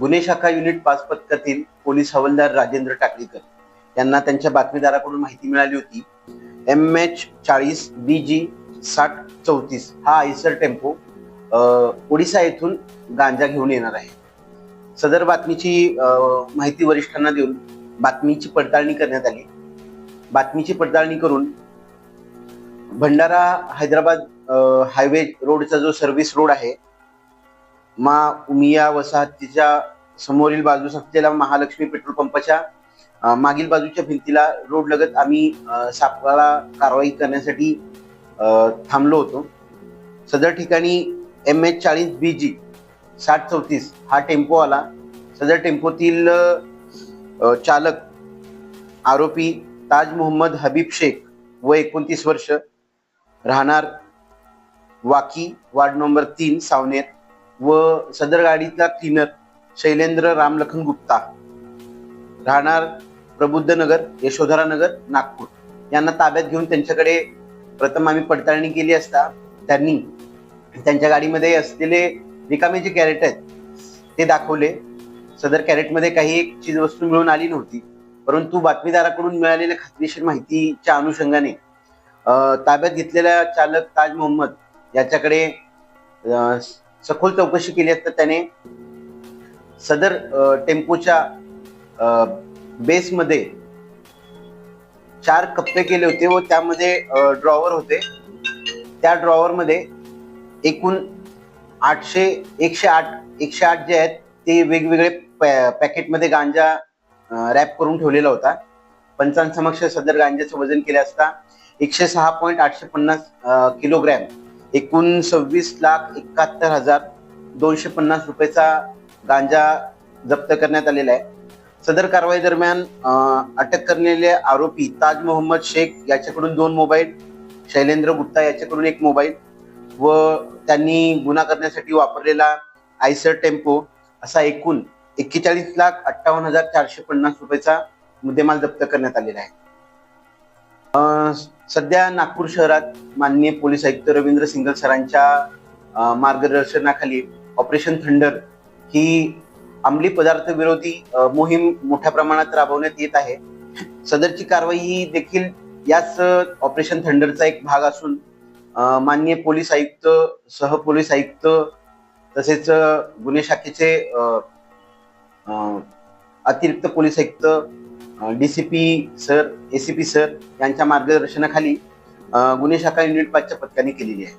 गुन्हे शाखा युनिट पाच पथकातील पोलीस हवालदार राजेंद्र टाकळीकर यांना त्यांच्या बातमीदाराकडून माहिती मिळाली होती. एम एच चाळीस बी जी साठ चौतीस हा आयसर टेम्पो ओडिसा येथून गांजा घेऊन येणार आहे. सदर बातमीची माहिती वरिष्ठांना देऊन बातमीची पडताळणी करण्यात आली. बातमीची पडताळणी करून भंडारा हैदराबाद हायवे रोडचा जो सर्व्हिस रोड आहे मा उमिया वसाहतीच्या समोरील बाजूस असलेल्या महालक्ष्मी पेट्रोल पंपाच्या मागील बाजूच्या भिंतीला रोड लगत आम्ही सापळा कारवाई करण्यासाठी थांबलो होतो. सदर ठिकाणी एम एच चाळीस बी जी साठ चौतीस हा टेम्पो आला. सदर टेम्पोतील चालक आरोपी ताज मोहम्मद हबीब शेख व एकोणतीस वर्ष राहणार वाकी वार्ड नंबर तीन सावनेर. व सदर गाडीतला क्लीनर शैलेंद्र रामलखन गुप्ता. राहणार प्रबुद्ध नगर यशोधरा नगर नागपूर. यांना ताब्यात घेऊन त्यांच्याकडे प्रथम आम्ही पडताळणी केली असता त्यांनी त्यांच्या गाडीमध्ये असलेले रिकामे जे कॅरेट आहेत ते दाखवले. सदर कॅरेटमध्ये काही एक चीजवस्तू मिळून आली नव्हती परंतु बातमीदाराकडून मिळालेल्या खात्रीशीर माहितीच्या अनुषंगाने ताब्यात घेतलेला चालक ताज मोहम्मद याच्याकडे सखोल चौकशी केली असता त्याने सदर टेम्पोच्या बेसमध्ये चार कप्पे केले होते व त्यामध्ये ड्रॉवर होते. त्या ड्रॉवरमध्ये एकूण आठशे एकशे आठ एकशे आठ जे आहेत ते वेगवेगळे पॅ- पॅकेटमध्ये गांजा रॅप करून ठेवलेला होता. पंचांसमक्ष सदर गांजाचं वजन केले असता एकशे सहा पॉईंट आठशे पन्नास किलोग्रॅम एकूण सव्वीस लाख एकाहत्तर हजार दोनशे पन्नास रुपयेचा गांजा जप्त करण्यात आलेला आहे. सदर कारवाई दरम्यान अटक करलेले आरोपी ताज मोहम्मद शेख याच्याकडून दोन मोबाईल शैलेंद्र गुप्ता याच्याकडून एक मोबाईल व त्यांनी गुन्हा करण्यासाठी वापरलेला आयसर टेम्पो असा एकूण एक्केचाळीस लाख अठ्ठावन्न हजार चारशे पन्नास रुपयेचा मुद्देमाल जप्त करण्यात आलेला आहे. सध्या नागपूर शहरात माननीय पोलीस आयुक्त रवींद्र सिंगल सरांच्या मार्गदर्शनाखाली ऑपरेशन थंडर ही अंमली पदार्थ विरोधी मोहीम मोठ्या प्रमाणात राबवण्यात येत आहे. सदरची कारवाई ही देखील याच ऑपरेशन थंडरचा एक भाग असून माननीय पोलीस आयुक्त सह पोलीस आयुक्त तसेच गुन्हे शाखेचे अतिरिक्त पोलीस आयुक्त डीसीपी सर एसीपी सर यांच्या मार्गदर्शनाखाली गुन्हे शाखा युनिट पाचच्या पथकाने केलेली आहे.